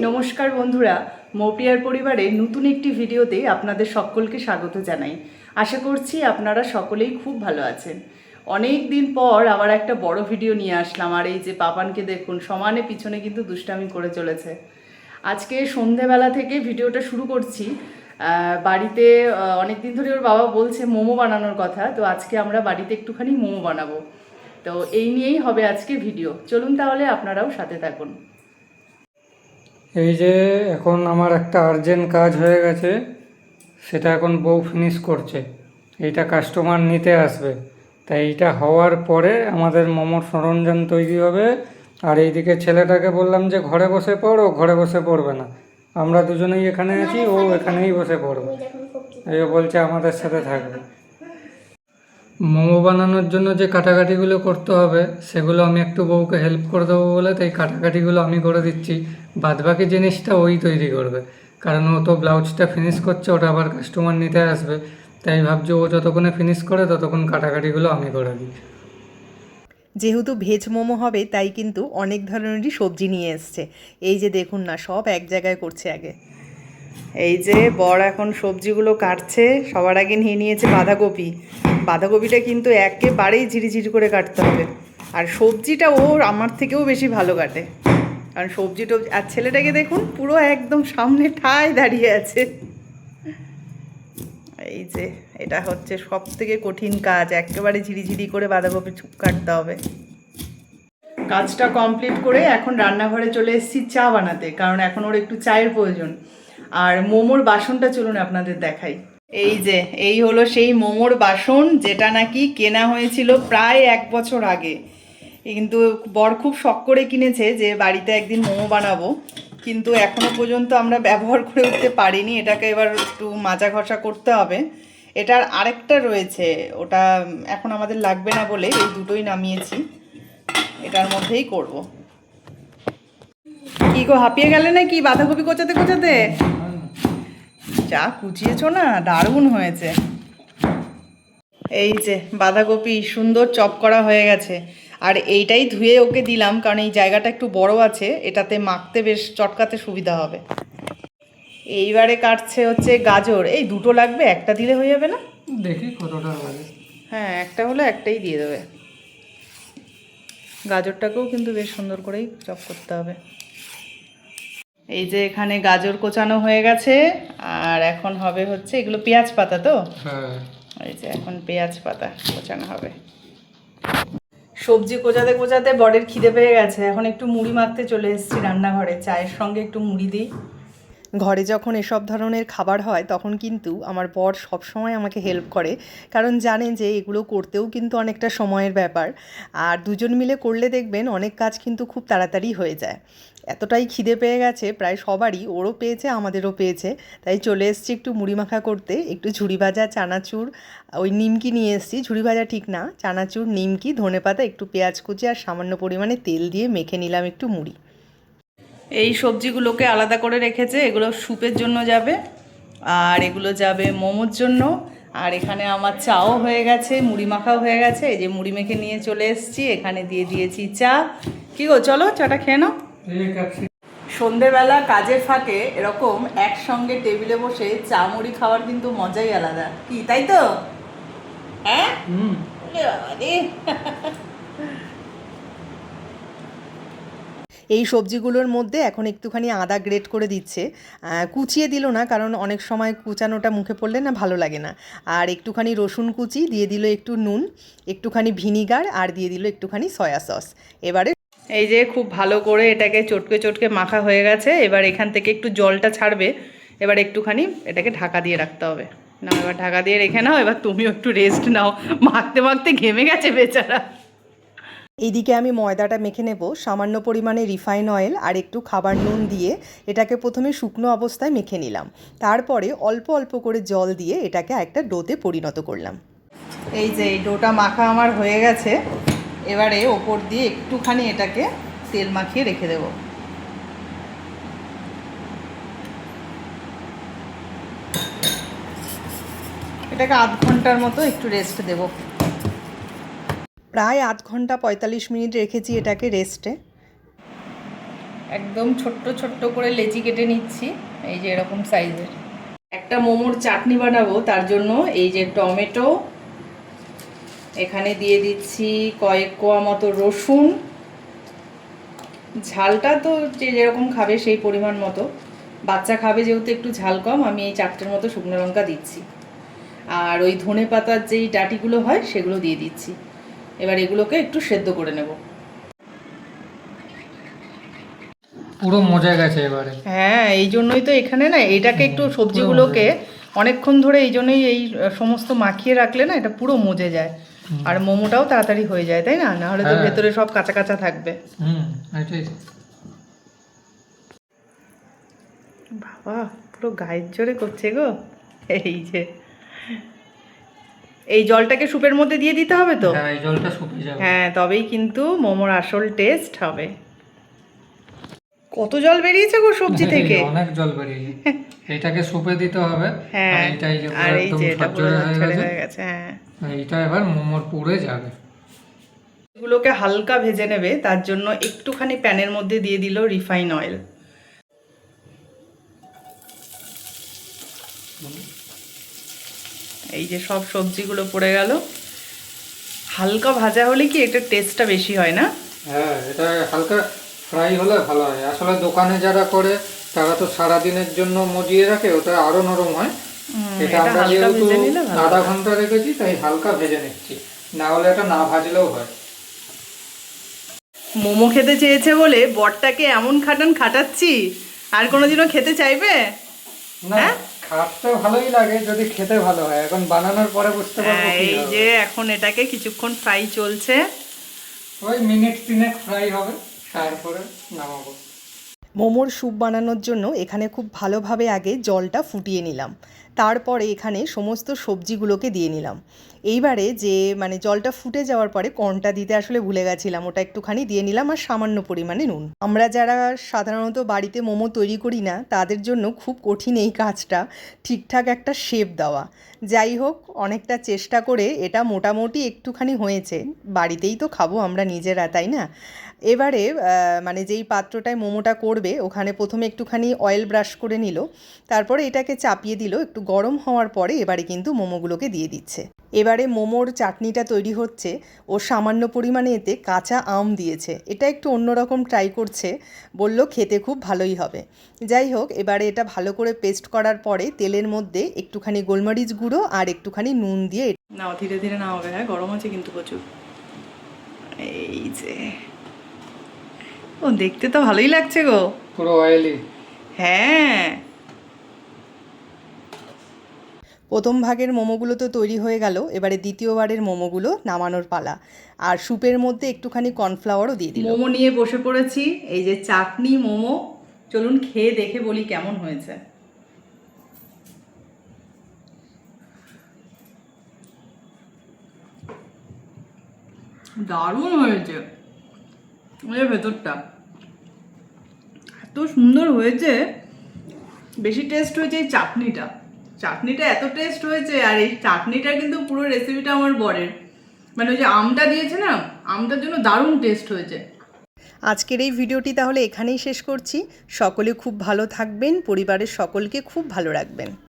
নমস্কার বন্ধুরা, মৌপিয়ার পরিবারের নতুন একটি ভিডিওতে আপনাদের সকলকে স্বাগত জানাই। আশা করছি আপনারা সকলেই খুব ভালো আছেন। অনেক দিন পর আবার একটা বড় ভিডিও নিয়ে আসলাম, আর এই যে পাপানকে দেখুন, সমানে পিছনে কিন্তু দুষ্টামি করে চলেছে। আজকে সন্ধেবেলা থেকে ভিডিওটা শুরু করছি। বাড়িতে অনেক দিন ধরে ওর বাবা বলছে মোমো বানানোর কথা, তো আজকে আমরা বাড়িতে একটুখানি মোমো বানাবো। তো এই নিয়েই হবে আজকে ভিডিও। চলুন তাহলে আপনারাও সাথে থাকুন। এই যে এখন আমার একটা আর্জেন্ট কাজ হয়ে গেছে, সেটা এখন বউ ফিনিশ করছে। এইটা কাস্টমার নিতে আসবে। তাই এইটা হওয়ার পরে আমাদের মোমোর সরঞ্জাম তৈরি হবে। আর এইদিকে ছেলেটাকে বললাম যে, ঘরে বসে পড় ও ঘরে বসে পড়বে না। আমরা দুজনেই এখানে আছি, ও এখানেই বসে পড়বে। এই বলছে, আমাদের সাথে থাকবে। মোমো বানানোর জন্য যে কাটাকাটিগুলো করতে হবে, সেগুলো আমি একটু বউকে হেল্প করে দেবো বলে তাই কাটাকাটিগুলো আমি করে দিচ্ছি। বাদবাকি জিনিসটা ওই তৈরি করবে। কারণ ও তো ব্লাউজটা ফিনিশ করছে, ওটা আবার কাস্টমার নিতে আসবে। তাই ভাবছি ও যতক্ষণে ফিনিশ করে ততক্ষণ কাটাকাটিগুলো আমি করে দিই। যেহেতু ভেজ মোমো হবে, তাই কিন্তু অনেক ধরনেরই সবজি নিয়ে এসছে। এই যে দেখুন না, সব এক জায়গায় করছে আগে। এই যে বর এখন সবজিগুলো কাটছে, সবার আগে নিয়ে নিয়েছে বাঁধাকপি। বাঁধাকপিটা কিন্তু একেবারেই ঝিরিঝিরি করে কাটতে হবে। আর সবজিটা ও আমার থেকেও বেশি ভালো কাটে। কারণ সবজি টবজি, আর ছেলেটাকে দেখুন, পুরো একদম সামনে ঠায় দাঁড়িয়ে আছে। এই যে, এটা হচ্ছে সব থেকে কঠিন কাজ, একেবারে ঝিরিঝিরি করে বাঁধাকপি চুপ কাটতে হবে। কাজটা কমপ্লিট করে এখন রান্নাঘরে চলে এসেছি চা বানাতে, কারণ এখন ওর একটু চায়ের প্রয়োজন। আর মোমোর বাসনটা চলুন আপনাদের দেখাই। এই যে, এই হলো সেই মোমোর বাসন যেটা নাকি কেনা হয়েছিল প্রায় এক বছর আগে। কিন্তু বর খুব শখ করে কিনেছে যে বাড়িতে একদিন মোমো বানাবো। কিন্তু এখনও পর্যন্ত আমরা ব্যবহার করে উঠতে পারিনি, এটাকে এবার একটু মাজা ঘষা করতে হবে। এটার আরেকটা রয়েছে, ওটা এখন আমাদের লাগবে না বলে এই দুটোই নামিয়েছি। এটার মধ্যেই করব। কি গো, হাঁপিয়ে গেলে নাকি বাঁধাকপি কোচাতে কোচাতে? যা কুচিয়েছো না? দারুণ হয়েছে। এই যে বাঁধাকপি সুন্দর চপ করা হয়ে গেছে। আর এইটাই ধুয়ে ওকে দিলাম কারণ এই জায়গাটা একটু বড় আছে এটাতে মাখতে বেশ চটকাতে সুবিধা হবে। এইবারে কাটছে হচ্ছে গাজর। এই দুটো লাগবে একটা দিলে হয়ে যাবে না? দেখি কতটা লাগে। হ্যাঁ একটা হলে একটাই দিয়ে দেবে। গাজরটাকেও কিন্তু বেশ সুন্দর করেই চপ করতে হবে। এই যে এখানে গাজর কোচানো হয়ে গেছে আর এখন হবে হচ্ছে এগুলো পেঁয়াজ পাতা তো? হ্যাঁ। এই যে এখন পেঁয়াজ পাতা কোচানো হবে। সবজি কোচাতে কোচাতে বরের খিদে পেয়ে গেছে। এখন একটু মুড়ি মাখতে চলে এসেছি রান্নাঘরে। চায়ের সঙ্গে একটু মুড়ি দিই। ঘরে যখন এসব ধরনের খাবার হয় তখন কিন্তু আমার বর সবসময় আমাকে হেল্প করে। কারণ জানেন যে এগুলো করতেও কিন্তু অনেকটা সময়ের ব্যাপার। আর দুজন মিলে করলে দেখবেন অনেক কাজ কিন্তু খুব তাড়াতাড়ি হয়ে যায়। এতটাই খিদে পেয়ে গেছে, প্রায় সবারই ওরও পেয়েছে, আমাদেরও পেয়েছে। তাই চলে এসেছি একটু মুড়ি মাখা করতে, একটু ঝুড়ি ভাজা, চানাচুর, ওই নিমকি নিয়ে এসেছি। ঝুড়ি ভাজা ঠিক না, চানাচুর, নিমকি ধনেপাতা একটু পেঁয়াজ কুচি আর সামান্য পরিমাণে তেল দিয়ে মেখে নিলাম একটু মুড়ি। এই সবজিগুলোকে আলাদা করে রেখেছে, এগুলো স্যুপের জন্য যাবে, আর এগুলো যাবে মোমোর জন্য। আর এখানে আমার চাও হয়ে গেছে, মুড়ি মাখাও হয়ে গেছে, এই যে মুড়ি মেখে নিয়ে চলে এসেছি, এখানে দিয়ে দিয়েছি চা। কি গো, চলো, চাটা খেয়ে নাও। সন্ধেবেলা কাজের ফাঁকে এরকম একসঙ্গে টেবিলে বসে চা মুড়ি খাওয়ার কিন্তু মজাই আলাদা। কি তাই তো? হ্যাঁ। এই সবজিগুলোর মধ্যে এখন একটুখানি আদা গ্রেট করে দিচ্ছে। আহ, কুচিয়ে দিল না কারণ অনেক সময় কুচানোটা মুখে পড়লে না ভালো লাগে না। আর একটুখানি রসুন কুচি দিয়ে দিল একটু নুন একটুখানি ভিনিগার আর দিয়ে দিল একটুখানি সয়া সস। এবারে এই যে খুব ভালো করে এটাকে চটকে চটকে মাখা হয়ে গেছে এবার এখান থেকে একটু জলটা ছাড়বে এবার একটুখানি এটাকে ঢাকা দিয়ে রাখতে হবে। না এবার ঢাকা দিয়ে রেখে নাও এবার তুমিও একটু রেস্ট নাও। মাখতে মাখতে ঘেমে গেছে বেচারা। এইদিকে আমি ময়দাটা মেখে নেব সামান্য পরিমাণে রিফাইন অয়েল আর একটু খাবার নুন দিয়ে এটাকে প্রথমে শুকনো অবস্থায় মেখে নিলাম। তারপরে অল্প অল্প করে জল দিয়ে এটাকে একটা ডোতে পরিণত করলাম। এই যে এই ডোটা মাখা আমার হয়ে গেছে। এবারে ওপর দিয়ে একটুখানি এটাকে তেল মাখিয়ে রেখে দেবো। এটাকে আধ ঘণ্টার মতো একটু রেস্ট দেবো। প্রায় আধ ঘণ্টা পঁয়তাল্লিশ মিনিট রেখেছি এটাকে রেস্টে একদম ছোট্ট ছোট্ট করে লেচি কেটে নিচ্ছি, এই যে এরকম সাইজের একটা মোমোর চাটনি বানাবো, তার জন্য এই যে টমেটো এখানে দিয়ে দিচ্ছি কয়েক কোয়া মতো রসুন। ঝালটা তো যে যেরকম খাবে সেই পরিমাণ মতো। বাচ্চা খাবে যেহেতু একটু ঝাল কম আমি এই চারটের মতো শুকনো লঙ্কা দিচ্ছি। আর ওই ধনে পাতার যেই ডাটিগুলো হয় সেগুলো দিয়ে দিচ্ছি। এবার এগুলোকে একটু সেদ্ধ করে নেব। পুরো মজা গেছে এবারে। হ্যাঁ এই জন্যই তো এখানে না এটাকে একটু সবজিগুলোকে অনেকক্ষণ ধরে এই জন্যই এই সমস্ত মাখিয়ে রাখলে না এটা পুরো মজে যায়। আর মোমোটাও তাড়াতাড়ি হয়ে যায় তাই না? না হলে তো হ্যাঁ। ভেতরে সব কাঁচা কাঁচা থাকবে। হুম বাবা পুরো গায়ের জোরে করছে গো। এই যে। এই জলটাকে সুপের মধ্যে দিয়ে দিতে হবে তো? হ্যাঁ এই জলটা শুকিয়ে যাবে। হ্যাঁ তবেই কিন্তু মোমোর আসল টেস্ট হবে। কত জল বেরিয়েছে গো সবজি থেকে? অনেক জল বেরিয়েছে। এটাকে সুপে দিতে হবে। হ্যাঁ যে আর এই যে এটা পুরো হয়ে গেছে। হ্যাঁ এবার মোমোর পুরে যাবে। এগুলোকে হালকা ভেজে নেবে তার জন্য একটুখানি প্যানের মধ্যে দিয়ে দিল রিফাইন অয়েল। এই যে সব সবজিগুলো পড়ে গেল। হালকা ভাজা হলে কি এটার টেস্টটা বেশি হয় না? হ্যাঁ এটা হালকা ফ্রাই হলে ভালো হয়। আসলে দোকানে যারা করে তারা তো সারাদিনের জন্য মজিয়ে রাখে ওটা আরও নরম হয়। এটা আমরা যেহেতু আধা ঘণ্টা রেখেছি তাই হালকা ভেজে নিচ্ছি। না হলে এটা না ভাজলেও হয়। মোমো খেতে চেয়েছে বলে বরটাকে এমন খাটান খাটাচ্ছি? আর কোনোদিনও খেতে চাইবে? না হ্যাঁ? খাটতে ভালোই লাগে যদি খেতে ভালো হয়। এখন বানানোর পরে বুঝতে পারব হ্যাঁ, এই যে এখন এটাকে কিছুক্ষণ ফ্রাই চলছে। ওই মিনিট তিনেক ফ্রাই হবে। তারপরে নামাবো। মোমোর স্যুপ বানানোর জন্য এখানে খুব ভালোভাবে আগে জলটা ফুটিয়ে নিলাম। তারপরে এখানে সমস্ত সবজিগুলোকে দিয়ে নিলাম। এইবারে যে মানে জলটা ফুটে যাওয়ার পরে কর্নটা দিতে আসলে ভুলে গেছিলাম, ওটা একটুখানি দিয়ে নিলাম আর সামান্য পরিমাণে নুন। আমরা যারা সাধারণত বাড়িতে মোমো তৈরি করি না, তাদের জন্য খুব কঠিন এই কাজটা, ঠিকঠাক একটা শেপ দেওয়া। যাই হোক, অনেকটা চেষ্টা করে এটা মোটামুটি একটুখানি হয়েছে। বাড়িতেই তো খাব আমরা নিজেরা, তাই না? এবারে মানে যেই পাত্রটায় মোমোটা করবে, ওখানে প্রথমে একটুখানি অয়েল ব্রাশ করে নিল। তারপরে এটাকে চাপিয়ে দিল, একটু গরম হওয়ার পরে এবারে কিন্তু মোমোগুলোকে দিয়ে দিচ্ছে। এবারে মোমোর চাটনিটা তৈরি হচ্ছে ও সামান্য পরিমাণে এতে কাঁচা আম দিয়েছে। এটা একটু অন্যরকম ট্রাই করছে বলল খেতে খুব ভালোই হবে। যাই হোক এবারে এটা ভালো করে পেস্ট করার পরে তেলের মধ্যে একটুখানি গোলমরিচ গুঁড়ো আর একটুখানি নুন দিয়ে নাও ধীরে ধীরে নাও হবে হ্যাঁ গরম আছে কিন্তু প্রচুর। এই যে। ও দেখতে তো ভালোই লাগছে গো। পুরো অয়েলি হ্যাঁ। প্রথম ভাগের মোমোগুলো তো তৈরি হয়ে গেল, এবারে দ্বিতীয়বারের মোমোগুলো নামানোর পালা। আর স্যুপের মধ্যে একটুখানি কর্নফ্লাওয়ারও দিয়ে দিল। মোমো নিয়ে বসে পড়েছি, এই যে চাটনি মোমো। চলুন খেয়ে দেখে বলি কেমন হয়েছে। দারুণ হয়েছে। এর ভেতরটা। এত সুন্দর হয়েছে। বেশি টেস্ট হয়েছে এই চাটনিটা। চাটনিটা এত টেস্ট হয়েছে আর এই চাটনিটা কিন্তু পুরো রেসিপিটা আমার বরের। মানে ওই যে আমটা দিয়েছে না, আমটার জন্য দারুণ টেস্ট হয়েছে। আজকের এই ভিডিওটি তাহলে এখানেই শেষ করছি। সকলে খুব ভালো থাকবেন, পরিবারের সকলকে খুব ভালো রাখবেন।